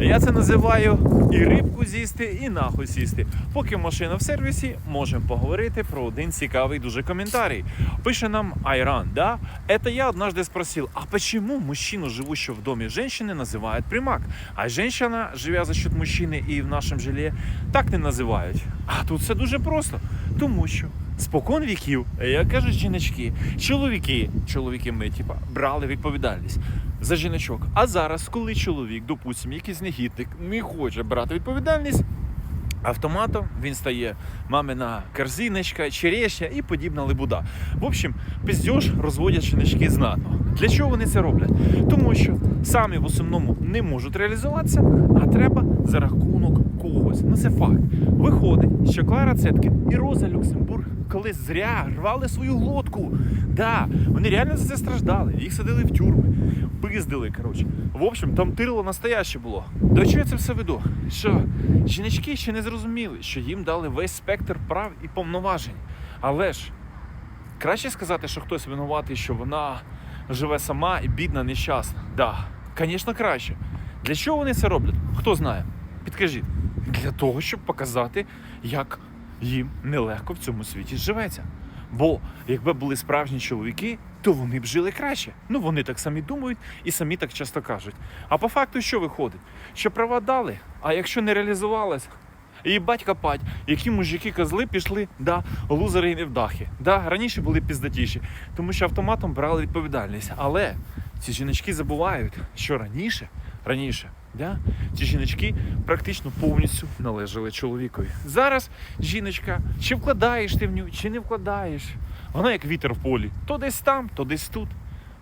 Я це називаю і рибку з'їсти, і нахуй сісти. Поки машина в сервісі, можемо поговорити про один цікавий дуже коментарій. Пише нам Айран, да? Это я однажды спросил, а почему мужчину, живущего в доме женщины, называют примак? А женщина, живя за счет мужчини і в нашому жилі, так не називають. А тут все дуже просто. Тому що спокон віків, як кажуть жіночки, чоловіки, чоловіки ми, типа, брали відповідальність за жіночок. А зараз, коли чоловік, допустимо, якийсь негідник, не хоче брати відповідальність, автоматом він стає мамина корзиночка, черешня і подібна либуда. В общем, пиздеж розводять жіночки знатно. Для чого вони це роблять? Тому що самі в основному не можуть реалізуватися, а треба за рахунок когось. Ну це факт. Виходить, що Клара Цеткін і Роза Люксембург колись зря рвали свою глотку. Да, вони реально за це страждали. Їх садили в тюрми, пиздили. Коротше. В общем, там тирло настояще було. До чого я це все веду? Що жіночки ще не зрозуміли, що їм дали весь спектр прав і повноважень. Але ж краще сказати, що хтось винуватий, що вона живе сама і бідна, нещасна. Да, звісно, краще. Для чого вони це роблять? Хто знає? Підкажіть. Для того, щоб показати, як їм нелегко в цьому світі живеться. Бо якби були справжні чоловіки, то вони б жили краще. Ну вони так самі думають і самі так часто кажуть. А по факту що виходить? Що права дали, а якщо не реалізувалось, і батька пать, які мужики козли пішли, да, лузери і невдахи. Да, раніше були піздатіші, тому що автоматом брали відповідальність. Але ці жіночки забувають, що раніше, раніше, да, ці жіночки практично повністю належали чоловікові. Зараз жіночка, чи вкладаєш ти в нього, чи не вкладаєш. Вона як вітер в полі. То десь там, то десь тут.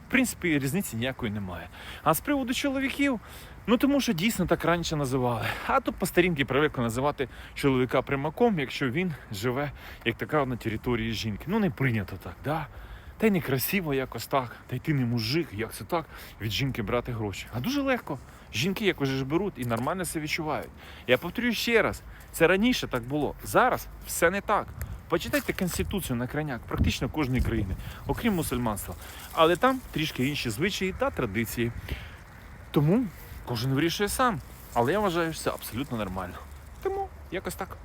В принципі, різниці ніякої немає. А з приводу чоловіків, ну тому що дійсно так раніше називали. А тут по старінки привикли називати чоловіка примаком, якщо він живе як така на території жінки. Ну не прийнято так, да? Та й не красиво якось так. Та й ти не мужик, як це так від жінки брати гроші. А дуже легко. Жінки якось ж беруть і нормально це відчувають. Я повторюю ще раз: це раніше так було. Зараз все не так. Почитайте Конституцію на краняк практично кожної країни, окрім мусульманства. Але там трішки інші звичаї та традиції. Тому кожен вирішує сам. Але я вважаю, що це абсолютно нормально. Тому якось так.